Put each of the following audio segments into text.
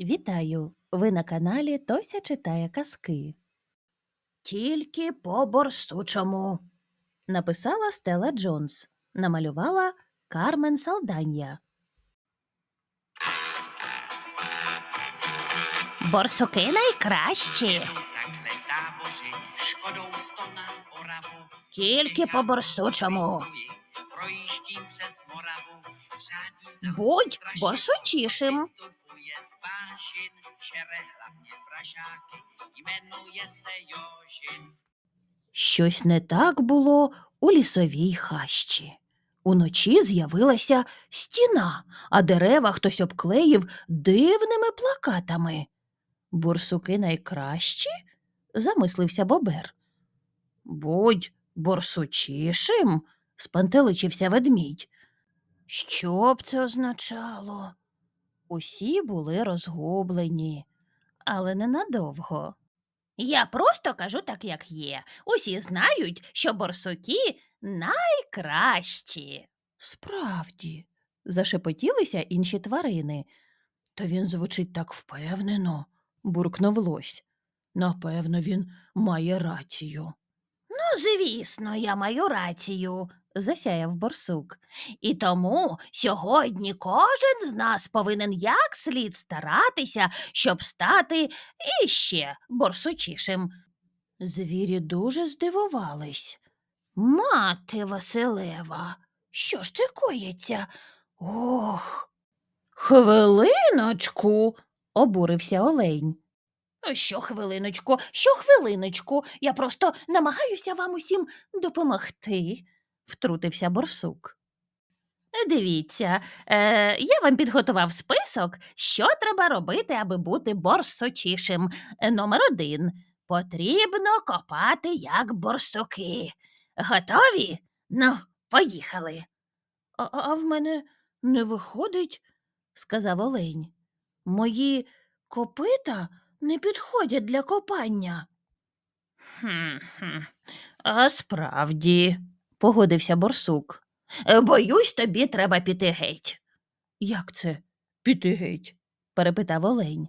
Вітаю! Ви на каналі Тося читає казки. Тільки по борсучому. Написала Стелла Джонс. Намалювала Кармен Салданья. Борсуки найкращі. Тільки по борсучому. З Мораву. Řádí tam Будь z pážin, žere hlavně pražáky, jmenuje se Jožin. Щось не так було у лісовій хащі. Уночі з'явилася стіна, а дерева хтось обклеїв дивними плакатами. Борсуки найкращі? замислився бобер. Будь борсучішим, спантеличився ведмідь. Що б це означало? Усі були розгублені, але ненадовго. Я просто кажу так, як є. Усі знають, що борсуки найкращі. Справді, зашепотілися інші тварини. То він звучить так впевнено, буркнув лось. Напевно, він має рацію, Ну, звісно, я маю рацію, засяяв борсук. І тому сьогодні кожен з нас повинен як слід старатися, щоб стати іще борсучішим. Звірі дуже здивувались. Мати Василева, Що ж це коїться? Ох. Хвилиночку, обурився олень. що хвилиночку, що хвилиночку, я просто намагаюся вам усім допомогти. Втрутився борсук. Дивіться, е, я вам підготував список, що треба робити, аби бути борсучішим. Е, Номер один. Потрібно копати як борсуки. Готові? Ну, поїхали. А, а в мене не виходить, сказав олень. Мої копита не підходять для копання. Хм-хм. А справді, погодився борсук. Е, Боюсь, тобі треба піти геть. Як це піти геть? перепитав олень.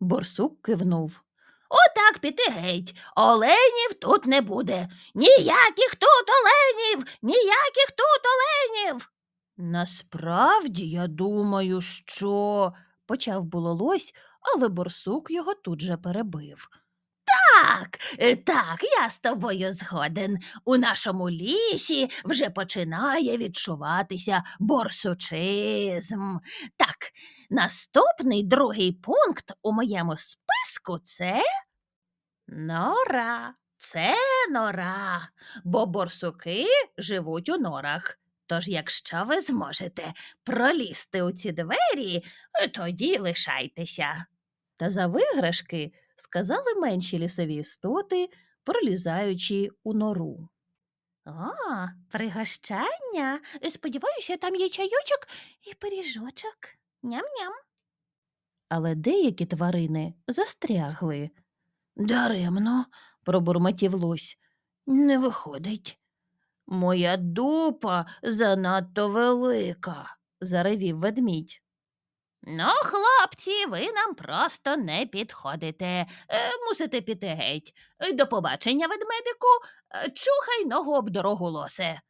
Борсук кивнув. Отак піти геть. Оленів тут не буде. Ніяких тут оленів, ніяких тут оленів. Насправді, я думаю, що. почав було лось, але борсук його тут же перебив. Так, е, так, я з тобою згоден. У нашому лісі вже починає відчуватися борсучизм. Так, наступний другий пункт у моєму списку це нора. Це нора, бо борсуки живуть у норах. Тож, якщо ви зможете пролізти у ці двері, е, тоді лишайтеся. Та за виграшки сказали менші лісові істоти, пролізаючи у нору. О, пригощання. Сподіваюся, там є чайочок і пиріжочок. Ням-ням. Але деякі тварини застрягли. Даремно, пробурмотів лось. Не виходить. Моя дупа занадто велика, заревів ведмідь. Ну, хлопці, ви нам просто не підходите. Е, мусите піти геть. До побачення, ведмедику. Е, Чухай ногу об дорогу лосе.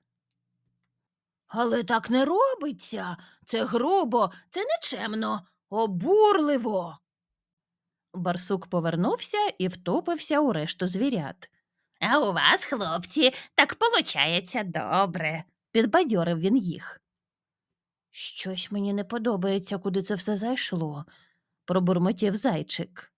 Але так не робиться. Це грубо, це нечемно, обурливо. Барсук повернувся і втопився у решту звірят. А у вас, хлопці, так получається добре. Підбадьорив він їх. Щось мені не подобається, куди це все зайшло, пробурмотів зайчик.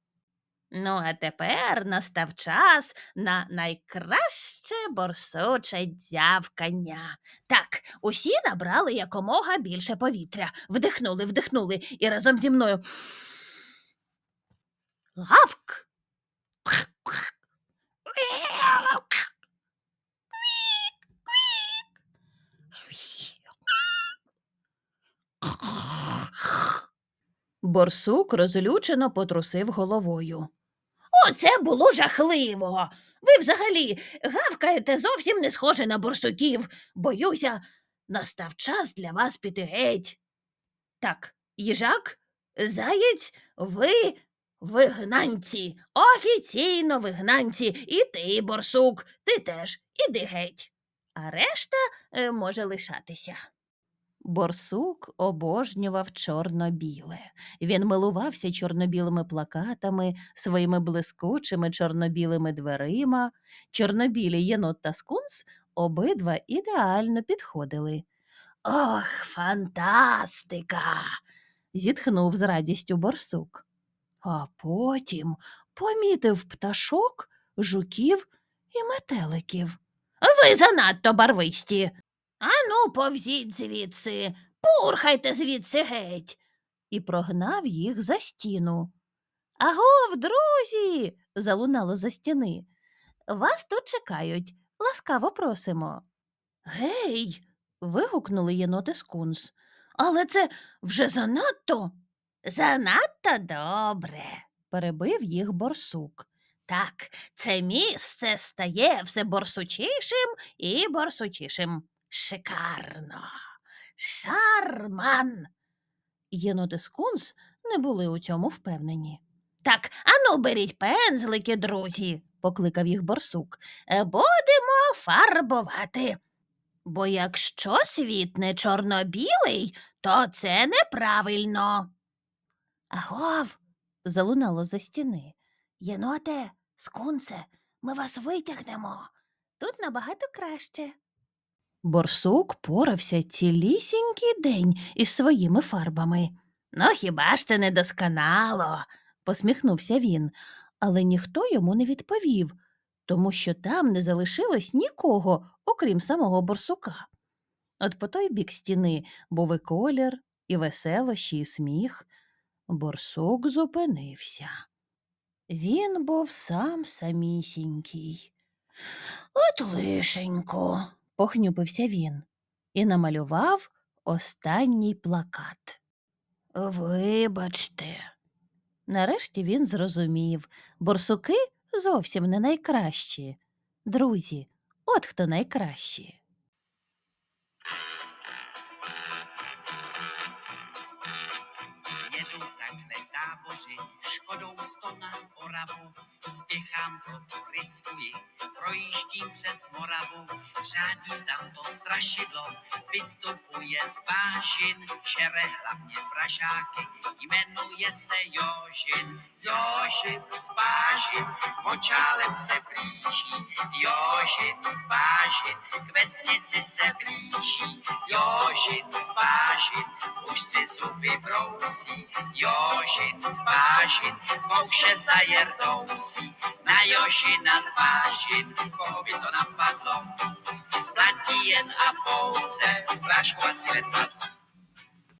Ну, а тепер настав час на найкраще борсуче дзявкання. Так, усі набрали якомога більше повітря, вдихнули, вдихнули і разом зі мною. Гавк. Борсук розлючено потрусив головою. Оце було жахливо. Ви взагалі гавкаєте зовсім не схоже на борсуків. Боюся, настав час для вас піти геть. Так, їжак, Заєць, ви вигнанці, офіційно вигнанці, і ти, борсук, ти теж іди геть. А решта е, може лишатися. Борсук обожнював чорно-біле. Він милувався чорно-білими плакатами, своїми блискучими чорно-білими дверима. Чорнобілі єнот та скунс обидва ідеально підходили. Ох, фантастика! зітхнув з радістю борсук. А потім помітив пташок, жуків і метеликів. Ви занадто барвисті. Ану, повзіть звідси, пурхайте звідси геть. і прогнав їх за стіну. Агов, друзі. залунало за стіни. Вас тут чекають. Ласкаво просимо. Гей, вигукнули єноти скунс. Але це вже занадто. занадто добре. перебив їх борсук. Так, це місце стає все борсучішим і борсучішим. Шикарно. Шарман. Єноти скунс не були у цьому впевнені. Так, ану, беріть пензлики, друзі. Покликав їх борсук. Е, Будемо фарбувати. Бо якщо світ не чорно-білий, то це неправильно. Агов. залунало за стіни. Єноте, скунсе, ми вас витягнемо. Тут набагато краще. Борсук порався цілісінький день із своїми фарбами. Ну, хіба ж це недосконало? посміхнувся він, але ніхто йому не відповів, тому що там не залишилось нікого, окрім самого борсука. От по той бік стіни був і колір, і веселощі, і сміх. Борсук зупинився. Він був сам самісінький. От лишенько, похнюпився він і намалював останній плакат. Вибачте. Нарешті він зрозумів, борсуки зовсім не найкращі. Друзі, от хто найкращі. Táboři, škodou sto na Oravu. Spěchám, proto riskuji, projíždím přes Moravu. Řádí tam to strašidlo, vystupuje z pážin. Žere hlavně pražáky, jmenuje se Jožin. Jožin z pážin, močálem se blíží. Jožin z pážin, k vesnici se blíží. Jožin z pážin, už si zuby brousí. Jožin z pážin, kouše za jerdousí. Na Jožina z pážin, koho by to napadlo? Platí jen a pouze, práškovací letadlo.